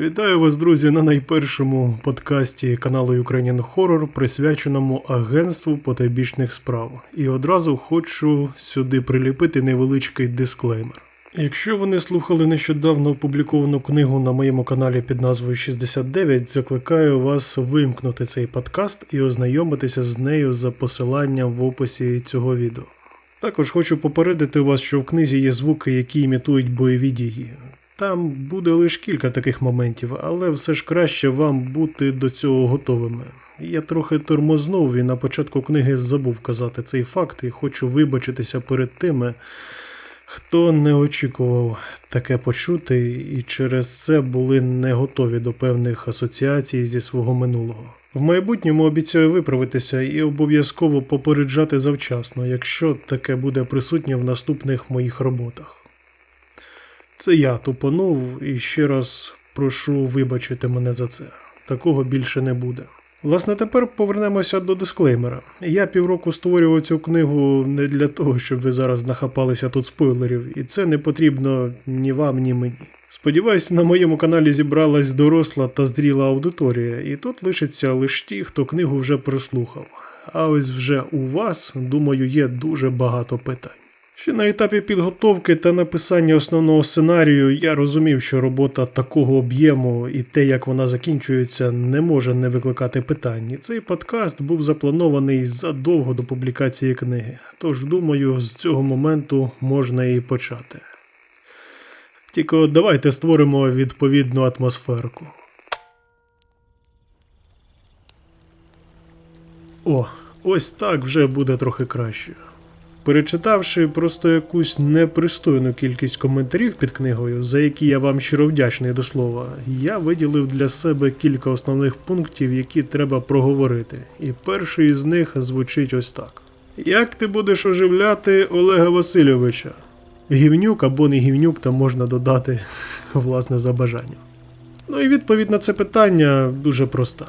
Вітаю вас, друзі, на найпершому подкасті каналу Ukrainian Horror, присвяченому агентству потайбічних справ. І одразу хочу сюди приліпити невеличкий дисклеймер. Якщо ви не слухали нещодавно опубліковану книгу на моєму каналі під назвою 69, закликаю вас вимкнути цей подкаст і ознайомитися з нею за посиланням в описі цього відео. Також хочу попередити вас, що в книзі є звуки, які імітують бойові дії. Там буде лише кілька таких моментів, але все ж краще вам бути до цього готовими. Я трохи тормознув і на початку книги забув казати цей факт і хочу вибачитися перед тими, хто не очікував таке почути і через це були не готові до певних асоціацій зі свого минулого. В майбутньому обіцяю виправитися і обов'язково попереджати завчасно, якщо таке буде присутнє в наступних моїх роботах. Це я тупонув і ще раз прошу вибачити мене за це. Такого більше не буде. Власне, тепер повернемося до дисклеймера. Я півроку створював цю книгу не для того, щоб ви зараз нахапалися тут спойлерів, і це не потрібно ні вам, ні мені. Сподіваюсь, на моєму каналі зібралась доросла та зріла аудиторія, і тут лишиться лише ті, хто книгу вже прослухав. А ось вже у вас, думаю, є дуже багато питань. Ще на етапі підготовки та написання основного сценарію я розумів, що робота такого об'єму і те, як вона закінчується, не може не викликати питань. Цей подкаст був запланований задовго до публікації книги. Тож, думаю, з цього моменту можна і почати. Тільки давайте створимо відповідну атмосферку. О, ось так вже буде трохи краще. Перечитавши просто якусь непристойну кількість коментарів під книгою, за які я вам щиро вдячний до слова, я виділив для себе кілька основних пунктів, які треба проговорити. І перший із них звучить ось так: Як ти будеш оживляти Олега Васильовича? Гівнюк або не гівнюк, там можна додати власне за бажанням. Ну і відповідь на це питання дуже проста.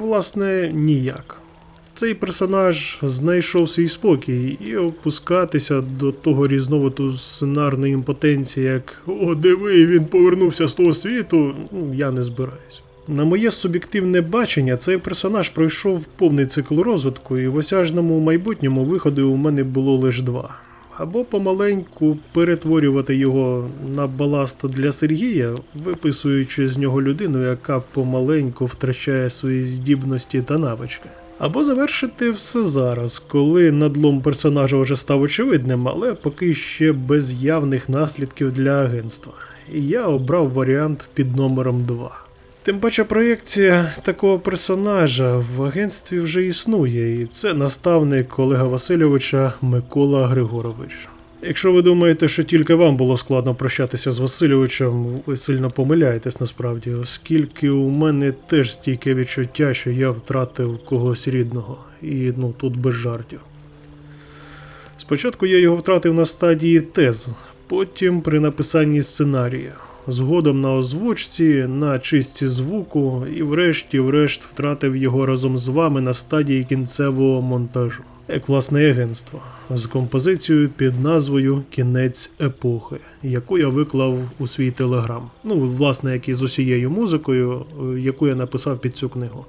Власне, ніяк. Цей персонаж знайшов свій спокій і опускатися до того різновиду сценарної імпотенції, як О, диви, він повернувся з того світу. Ну, я не збираюсь. На моє суб'єктивне бачення, цей персонаж пройшов повний цикл розвитку, і в осяжному майбутньому виходи у мене було лише два. Або помаленьку перетворювати його на баласт для Сергія, виписуючи з нього людину, яка помаленьку втрачає свої здібності та навички. Або завершити все зараз, коли надлом персонажа вже став очевидним, але поки ще без явних наслідків для агентства. І я обрав варіант під номером 2. Тим паче проєкція такого персонажа в агентстві вже існує, і це наставник Олега Васильовича Микола Григорович. Якщо ви думаєте, що тільки вам було складно прощатися з Васильовичем, ви сильно помиляєтесь насправді, оскільки у мене теж стійке відчуття, що я втратив когось рідного, і ну тут без жартів. Спочатку я його втратив на стадії тез, потім при написанні сценарія, згодом на озвучці, на чисті звуку, і врешті-врешт втратив його разом з вами на стадії кінцевого монтажу як власне агентство з композицією під назвою Кінець епохи, яку я виклав у свій телеграм. Ну, власне, як і з усією музикою, е, яку я написав під цю книгу.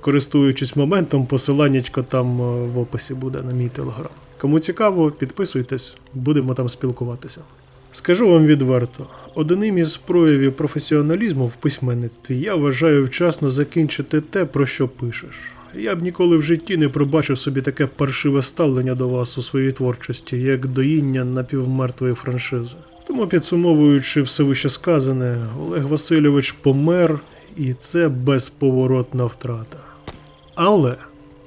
Користуючись моментом, посиланнячко там е, в описі буде на мій телеграм. Кому цікаво, підписуйтесь, будемо там спілкуватися. Скажу вам відверто, одним із проявів професіоналізму в письменництві я вважаю вчасно закінчити те, про що пишеш. Я б ніколи в житті не пробачив собі таке паршиве ставлення до вас у своїй творчості, як доїння напівмертвої франшизи. Тому, підсумовуючи все вище сказане, Олег Васильович помер, і це безповоротна втрата. Але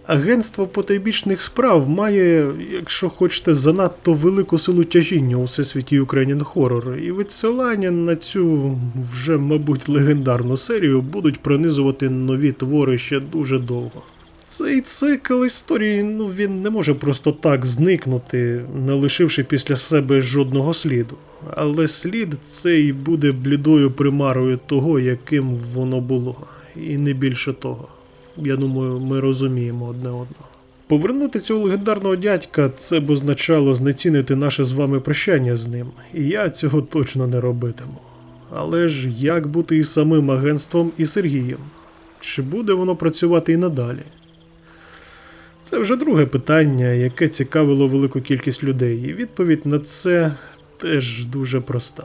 агентство потайбічних справ має, якщо хочете, занадто велику силу тяжіння у всесвіті Ukrainian Horror, і відсилання на цю вже, мабуть, легендарну серію будуть пронизувати нові твори ще дуже довго. Цей цикл історії ну, він не може просто так зникнути, не лишивши після себе жодного сліду. Але слід цей буде блідою примарою того, яким воно було, і не більше того. Я думаю, ми розуміємо одне одного. Повернути цього легендарного дядька це б означало знецінити наше з вами прощання з ним, і я цього точно не робитиму. Але ж як бути із самим агентством і Сергієм? Чи буде воно працювати і надалі? Це вже друге питання, яке цікавило велику кількість людей, і відповідь на це теж дуже проста.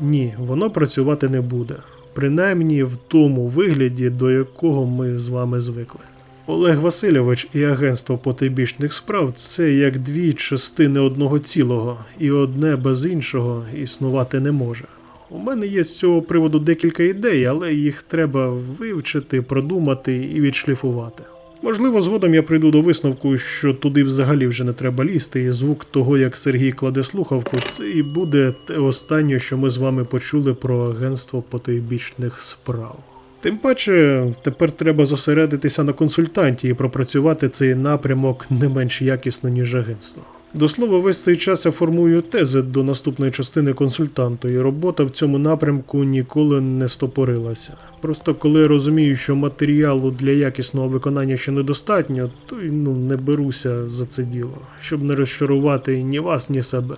Ні, воно працювати не буде, принаймні в тому вигляді, до якого ми з вами звикли. Олег Васильович і агентство потайбічних справ це як дві частини одного цілого, і одне без іншого існувати не може. У мене є з цього приводу декілька ідей, але їх треба вивчити, продумати і відшліфувати. Можливо, згодом я прийду до висновку, що туди взагалі вже не треба лізти, і звук того, як Сергій кладе слухавку, це і буде те останнє, що ми з вами почули про агентство потойбічних справ. Тим паче, тепер треба зосередитися на консультанті і пропрацювати цей напрямок не менш якісно, ніж агентство. До слова, весь цей час я формую тези до наступної частини консультанту, і робота в цьому напрямку ніколи не стопорилася. Просто коли я розумію, що матеріалу для якісного виконання ще недостатньо, то ну не беруся за це діло, щоб не розчарувати ні вас, ні себе.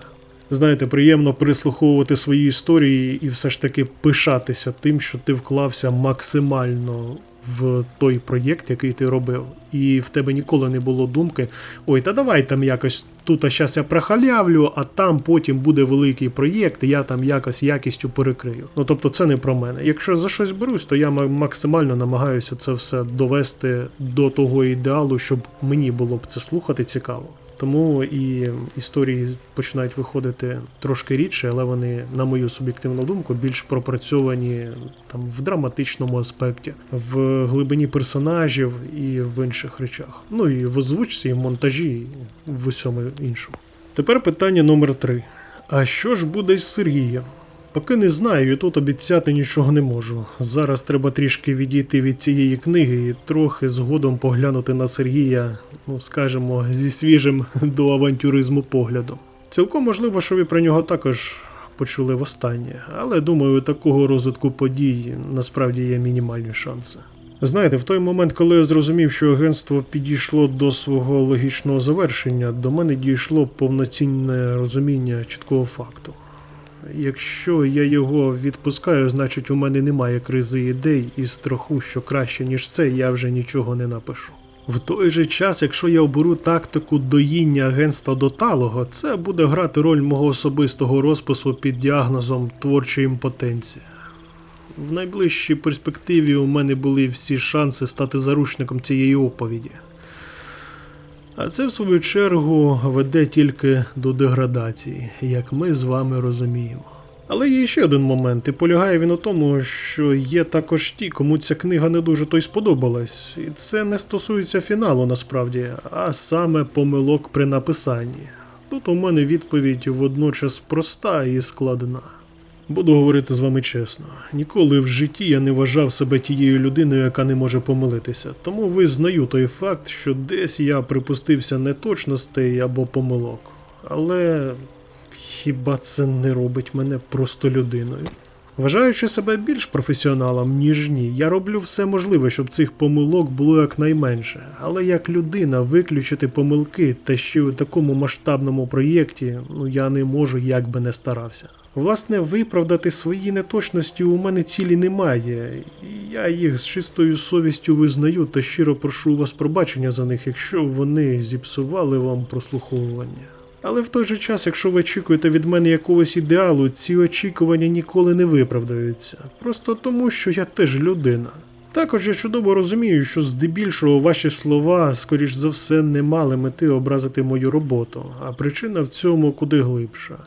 Знаєте, приємно прислуховувати свої історії і все ж таки пишатися тим, що ти вклався максимально в той проєкт, який ти робив, і в тебе ніколи не було думки: ой, та давай там якось тут а щас я прохалявлю, а там потім буде великий проєкт, я там якось якістю перекрию. Ну тобто, це не про мене. Якщо за щось берусь, то я максимально намагаюся це все довести до того ідеалу, щоб мені було б це слухати цікаво. Тому і історії починають виходити трошки рідше, але вони, на мою суб'єктивну думку, більш пропрацьовані там в драматичному аспекті, в глибині персонажів і в інших речах. Ну і в озвучці, і в монтажі, і в усьому іншому. Тепер питання номер три. А що ж буде з Сергієм? Поки не знаю, і тут обіцяти нічого не можу. Зараз треба трішки відійти від цієї книги і трохи згодом поглянути на Сергія, ну скажімо, зі свіжим до авантюризму поглядом. Цілком можливо, що ви про нього також почули востаннє, але думаю, такого розвитку подій насправді є мінімальні шанси. Знаєте, в той момент, коли я зрозумів, що агентство підійшло до свого логічного завершення, до мене дійшло повноцінне розуміння чіткого факту. Якщо я його відпускаю, значить у мене немає кризи ідей і страху, що краще, ніж це, я вже нічого не напишу. В той же час, якщо я оберу тактику доїння агентства до талого, це буде грати роль мого особистого розпису під діагнозом творча імпотенція. В найближчій перспективі у мене були всі шанси стати заручником цієї оповіді. А це, в свою чергу, веде тільки до деградації, як ми з вами розуміємо. Але є ще один момент, і полягає він у тому, що є також ті, кому ця книга не дуже то й сподобалась. І це не стосується фіналу насправді, а саме помилок при написанні. Тут у мене відповідь водночас проста і складна. Буду говорити з вами чесно. Ніколи в житті я не вважав себе тією людиною, яка не може помилитися. Тому визнаю той факт, що десь я припустився неточностей або помилок. Але хіба це не робить мене просто людиною? Вважаючи себе більш професіоналом, ніж ні, я роблю все можливе, щоб цих помилок було якнайменше. Але як людина виключити помилки та ще у такому масштабному проєкті, ну я не можу, як би не старався. Власне, виправдати свої неточності у мене цілі немає, і я їх з чистою совістю визнаю та щиро прошу у вас пробачення за них, якщо вони зіпсували вам прослуховування. Але в той же час, якщо ви очікуєте від мене якогось ідеалу, ці очікування ніколи не виправдаються. Просто тому, що я теж людина. Також я чудово розумію, що здебільшого ваші слова, скоріш за все, не мали мети образити мою роботу, а причина в цьому куди глибша.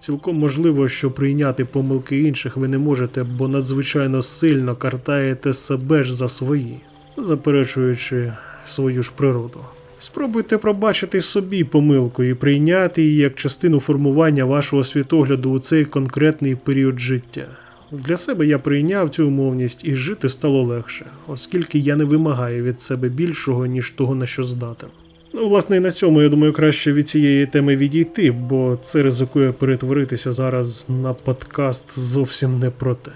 Цілком можливо, що прийняти помилки інших ви не можете, бо надзвичайно сильно картаєте себе ж за свої, заперечуючи свою ж природу. Спробуйте пробачити собі помилку і прийняти її як частину формування вашого світогляду у цей конкретний період життя. Для себе я прийняв цю умовність і жити стало легше, оскільки я не вимагаю від себе більшого, ніж того, на що здатен. Ну, власне, і на цьому, я думаю, краще від цієї теми відійти, бо це ризикує перетворитися зараз на подкаст зовсім не про те.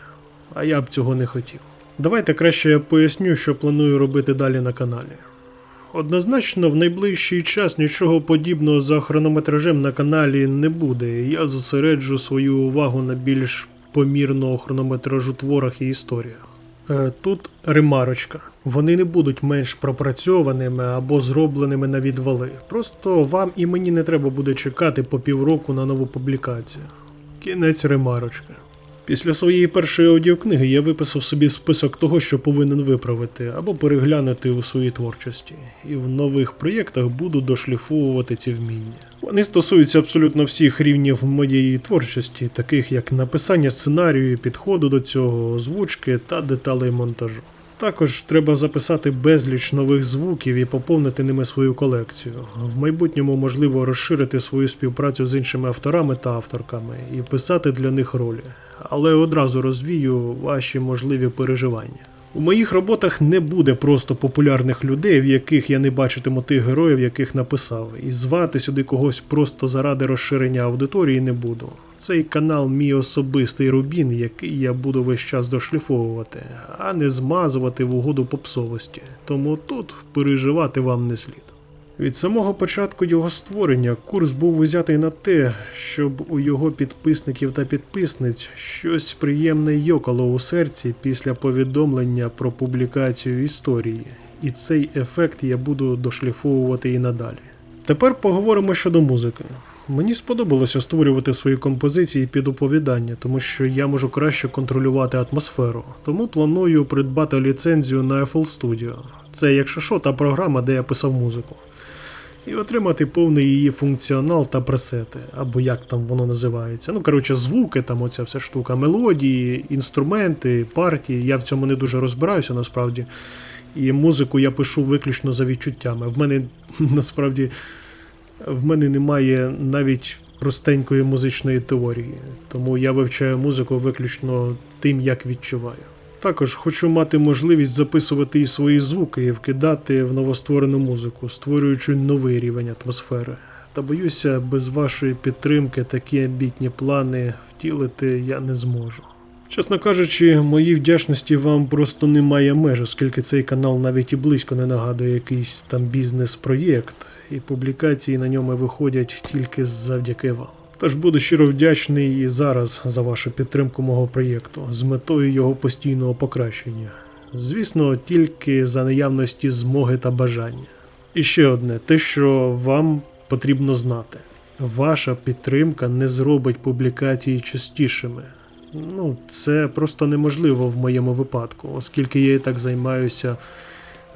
А я б цього не хотів. Давайте краще я поясню, що планую робити далі на каналі. Однозначно, в найближчий час нічого подібного за хронометражем на каналі не буде. Я зосереджу свою увагу на більш помірного хронометражу творах і історіях. Е, Тут ремарочка. Вони не будуть менш пропрацьованими або зробленими на відвали. Просто вам і мені не треба буде чекати по півроку на нову публікацію. Кінець ремарочки. Після своєї першої аудіокниги я виписав собі список того, що повинен виправити або переглянути у своїй творчості, і в нових проєктах буду дошліфовувати ці вміння. Вони стосуються абсолютно всіх рівнів моєї творчості, таких як написання сценарію, підходу до цього, озвучки та деталей монтажу. Також треба записати безліч нових звуків і поповнити ними свою колекцію. В майбутньому можливо розширити свою співпрацю з іншими авторами та авторками і писати для них ролі. Але одразу розвію ваші можливі переживання. У моїх роботах не буде просто популярних людей, в яких я не бачитиму тих героїв, яких написав, і звати сюди когось просто заради розширення аудиторії не буду. Цей канал мій особистий рубін, який я буду весь час дошліфовувати, а не змазувати в угоду попсовості. Тому тут переживати вам не слід. Від самого початку його створення курс був узятий на те, щоб у його підписників та підписниць щось приємне йокало у серці після повідомлення про публікацію історії, і цей ефект я буду дошліфовувати і надалі. Тепер поговоримо щодо музики. Мені сподобалося створювати свої композиції під оповідання, тому що я можу краще контролювати атмосферу. Тому планую придбати ліцензію на FL Studio. Це, якщо що, та програма, де я писав музику. І отримати повний її функціонал та пресети, або як там воно називається. Ну, коротше, звуки, там оця вся штука, мелодії, інструменти, партії. Я в цьому не дуже розбираюся насправді. І музику я пишу виключно за відчуттями. В мене насправді в мене немає навіть простенької музичної теорії, тому я вивчаю музику виключно тим, як відчуваю. Також хочу мати можливість записувати і свої звуки і вкидати в новостворену музику, створюючи новий рівень атмосфери. Та боюся, без вашої підтримки такі амбітні плани втілити я не зможу. Чесно кажучи, моїй вдячності вам просто немає меж, оскільки цей канал навіть і близько не нагадує якийсь там бізнес-проєкт, і публікації на ньому виходять тільки завдяки вам. Тож буду щиро вдячний і зараз за вашу підтримку мого проєкту з метою його постійного покращення. Звісно, тільки за наявності змоги та бажання. І ще одне, те, що вам потрібно знати. Ваша підтримка не зробить публікації частішими. Ну, це просто неможливо в моєму випадку, оскільки я і так займаюся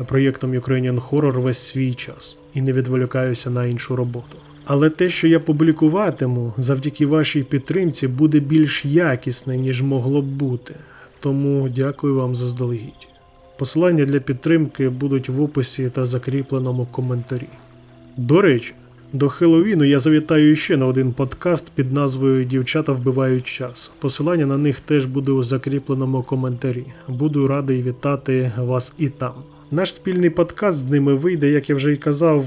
проєктом Ukrainian Horror весь свій час і не відволікаюся на іншу роботу. Але те, що я публікуватиму завдяки вашій підтримці, буде більш якісне, ніж могло б бути. Тому дякую вам заздалегідь. Посилання для підтримки будуть в описі та закріпленому коментарі. До речі, до Хеллоуіну я завітаю ще на один подкаст під назвою Дівчата вбивають час. Посилання на них теж буде у закріпленому коментарі. Буду радий вітати вас і там. Наш спільний подкаст з ними вийде, як я вже й казав,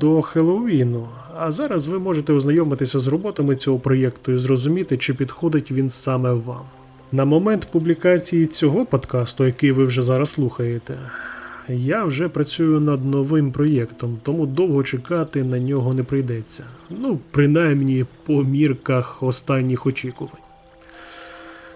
до Хеллоуіну. А зараз ви можете ознайомитися з роботами цього проєкту і зрозуміти, чи підходить він саме вам. На момент публікації цього подкасту, який ви вже зараз слухаєте, я вже працюю над новим проєктом, тому довго чекати на нього не прийдеться. Ну, принаймні по мірках останніх очікувань.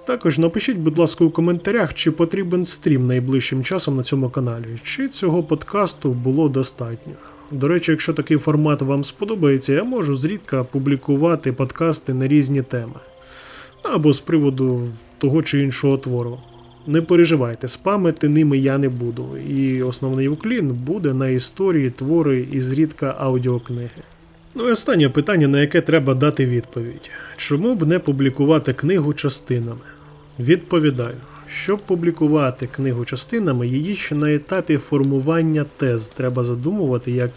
Також напишіть, будь ласка, у коментарях, чи потрібен стрім найближчим часом на цьому каналі, чи цього подкасту було достатньо. До речі, якщо такий формат вам сподобається, я можу зрідка публікувати подкасти на різні теми або з приводу того чи іншого твору. Не переживайте, спамити ними я не буду, і основний уклін буде на історії, твори і зрідка аудіокниги. Ну і останнє питання, на яке треба дати відповідь: чому б не публікувати книгу частинами? Відповідаю, щоб публікувати книгу частинами, її ще на етапі формування тез треба задумувати як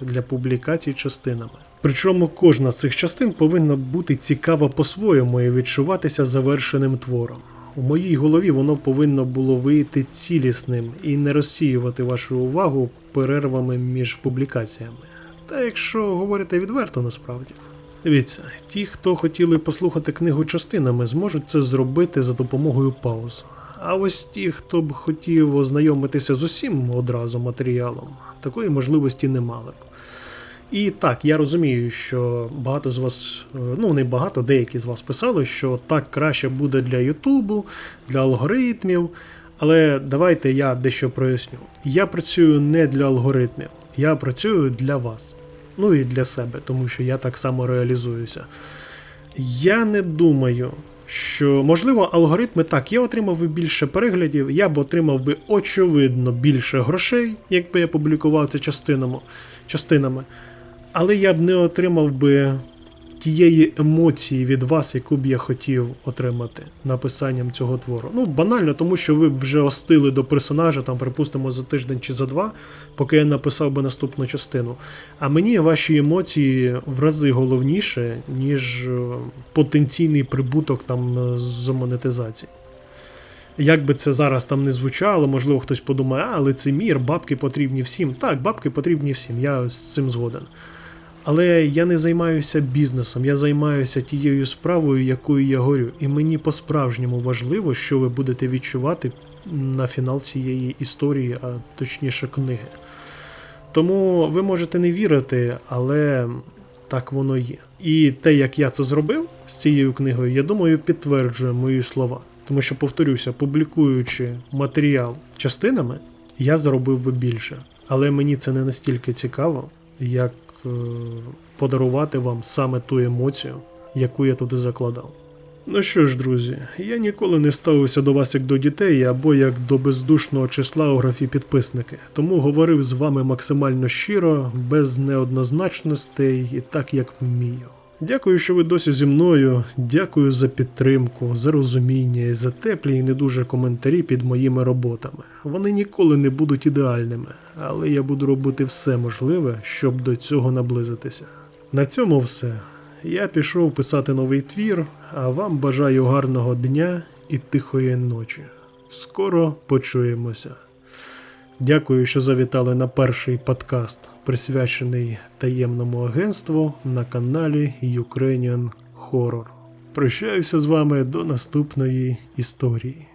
для публікації частинами. Причому кожна з цих частин повинна бути цікава по-своєму і відчуватися завершеним твором. У моїй голові воно повинно було вийти цілісним і не розсіювати вашу увагу перервами між публікаціями. Та якщо говорити відверто, насправді. Дивіться, ті, хто хотіли послухати книгу частинами, зможуть це зробити за допомогою пауз. А ось ті, хто б хотів ознайомитися з усім одразу матеріалом, такої можливості не мали б. І так, я розумію, що багато з вас, е, ну не багато, деякі з вас писали, що так краще буде для Ютубу, для алгоритмів. Але давайте я дещо проясню. Я працюю не для алгоритмів, я працюю для вас. Ну і для себе, тому що я так само реалізуюся. Я не думаю, що можливо алгоритми так, я отримав би більше переглядів, я б отримав би очевидно більше грошей, якби я публікував це частинами, частинами. Але я б не отримав би тієї емоції від вас, яку б я хотів отримати написанням цього твору. Ну, банально, тому що ви вже остили до персонажа, там, припустимо, за тиждень чи за два, поки я написав би наступну частину. А мені ваші емоції в рази головніше, ніж е, потенційний прибуток там е, з монетизації. Як би це зараз там не звучало, можливо, хтось подумає, а лицемір, бабки потрібні всім. Так, бабки потрібні всім, я з цим згоден. Але я не займаюся бізнесом, я займаюся тією справою, якою я горю. І мені по-справжньому важливо, що ви будете відчувати на фінал цієї історії, а точніше книги. Тому ви можете не вірити, але так воно є. І те, як я це зробив з цією книгою, я думаю, підтверджує мої слова. Тому що, повторюся, публікуючи матеріал частинами, я заробив би більше. Але мені це не настільки цікаво, як подарувати вам саме ту емоцію, яку я туди закладав. Ну що ж, друзі, я ніколи не ставився до вас як до дітей або як до бездушного числа у графі підписники, тому говорив з вами максимально щиро, без неоднозначностей і так як вмію. Дякую, що ви досі зі мною. Дякую за підтримку, за розуміння і за теплі і не дуже коментарі під моїми роботами. Вони ніколи не будуть ідеальними, але я буду робити все можливе, щоб до цього наблизитися. На цьому все. Я пішов писати новий твір, а вам бажаю гарного дня і тихої ночі. Скоро почуємося. Дякую, що завітали на перший подкаст, присвячений таємному агентству на каналі Ukrainian Horror. Прощаюся з вами до наступної історії.